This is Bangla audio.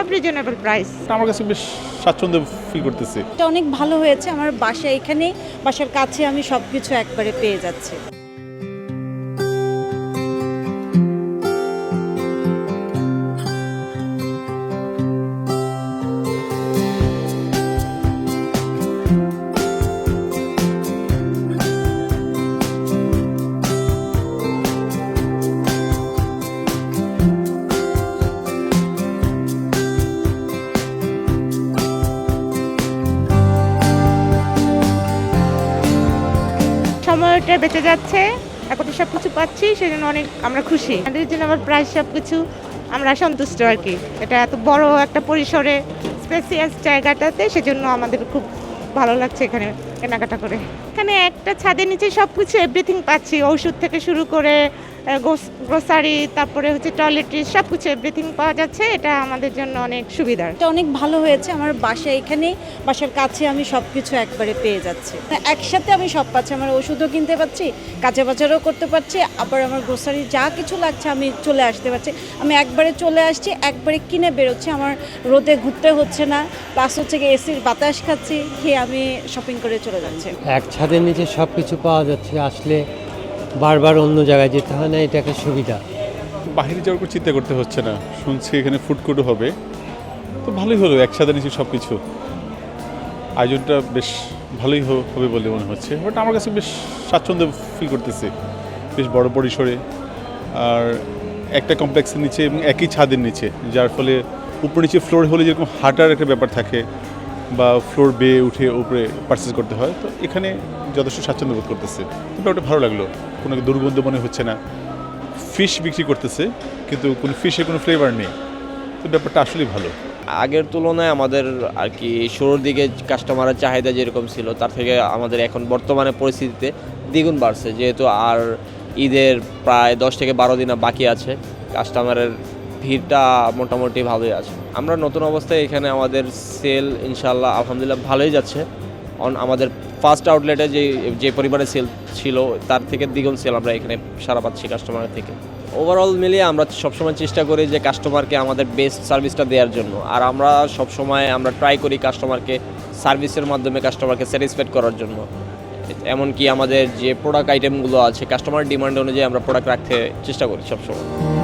সব রিজনেবল প্রাইস আমার কাছে বেশ স্বাচ্ছন্দ্য ফিল করতেছি। এটা অনেক ভালো হয়েছে আমার বাসা এখানে বাসার কাছে আমি সব কিছু একবারে পেয়ে যাচ্ছি। সময়টা বেঁচে যাচ্ছে, এখন সব কিছু পাচ্ছি, সেজন্য অনেক আমরা খুশি। আমাদের জন্য আবার প্রায় সব কিছু আমরা সন্তুষ্ট আর কি। এটা এত বড় একটা পরিসরে স্পেসিয়াস জায়গাটাতে, সেজন্য আমাদের খুব ভালো লাগছে এখানে। কেনাকাটা করে। এখানে একটা ছাদের নিচে সব কিছু এভরিথিং পাচ্ছি। ওষুধ থেকে শুরু করে গ্রোসারি তারপরে হচ্ছে টয়লেট্রিজ সব কিছু এভরিথিং পাওয়া যাচ্ছে। এটা আমাদের জন্য অনেক সুবিধার। এটা অনেক ভালো হয়েছে। আমার বাসা এখানে, বাসার কাছে আমি সব কিছু একবারে পেয়ে যাচ্ছি। একসাথে আমি সব পাচ্ছি। আমার ওষুধও কিনতে পারছি কাঁচা বাজারও করতে পারছি। আবার আমার গ্রোসারি যা কিছু লাগছে আমি চলে আসতে পারছি। আমি একবারে চলে আসছি, একবারে কিনে বেরোচ্ছি। আমার রোদে ঘুরতে হচ্ছে না। প্লাস হচ্ছে এসির বাতাস খাচ্ছি। খেয়ে আমি শপিং করে চলে যাচ্ছি। এক ছাদের নিচে সব কিছু পাওয়া যাচ্ছে আসলে বারবার অন্য জায়গায় যেতে হয় না এটা একটা সুবিধা। বাইরে যাওয়ার কোনো চিন্তা করতে হচ্ছে না শুনছি এখানে ফুড কোর্টও হবে। তো ভালোই হলো একসাথে নিচে সব কিছু আয়োজনটা বেশ ভালোই হ- হবে বলে মনে হচ্ছে বাট আমার কাছে বেশ স্বাচ্ছন্দ্য ফিল করতেছে বেশ বড় পরিসরে। আর একটা কমপ্লেক্সের নিচে এবং একই ছাদের নিচে যার ফলে উপর নিচে ফ্লোর হলে যেরকম হাঁটার একটা ব্যাপার থাকে বা ফ্লোর বেয়ে উঠে উপরে পারচেস করতে হয়, তো এখানে যথেষ্ট স্বাচ্ছন্দ্য বোধ করতেছে। ব্যাপারটা ভালো লাগল, কোনো দুর্গন্ধ মনে হচ্ছে না। ফিশ বিক্রি করতেছে, কিন্তু কোনো ফিশে কোনো ফ্লেভার নেই। তো ব্যাপারটা আসলেই ভালো। আগের তুলনায় আমাদের আর কি শুরুর দিকে কাস্টমারের চাহিদা যেরকম ছিল, তার থেকে আমাদের এখন বর্তমানে পরিস্থিতিতে দ্বিগুণ বাড়ছে। যেহেতু আর ঈদের প্রায় দশ থেকে বারো দিন বাকি আছে কাস্টমারের ভিড়টা মোটামুটি ভালোই আছে। আমরা নতুন অবস্থায় এখানে আমাদের সেল ইনশাল্লাহ আলহামদুলিল্লাহ ভালোই যাচ্ছে। অন আমাদের ফার্স্ট আউটলেটে যে যে পরিমাণে সেল ছিল, তার থেকে দ্বিগুণ সেল আমরা এখানে সারা পাচ্ছি কাস্টমারের থেকে। ওভারঅল মিলিয়ে আমরা সবসময় চেষ্টা করি যে কাস্টমারকে আমাদের বেস্ট সার্ভিসটা দেওয়ার জন্য। আর আমরা সবসময় আমরা ট্রাই করি কাস্টমারকে সার্ভিসের মাধ্যমে কাস্টমারকে স্যাটিসফাইড করার জন্য। এমনকি আমাদের যে প্রোডাক্ট আইটেমগুলো আছে কাস্টমার ডিমান্ড অনুযায়ী আমরা প্রোডাক্ট রাখতে চেষ্টা করি সবসময়।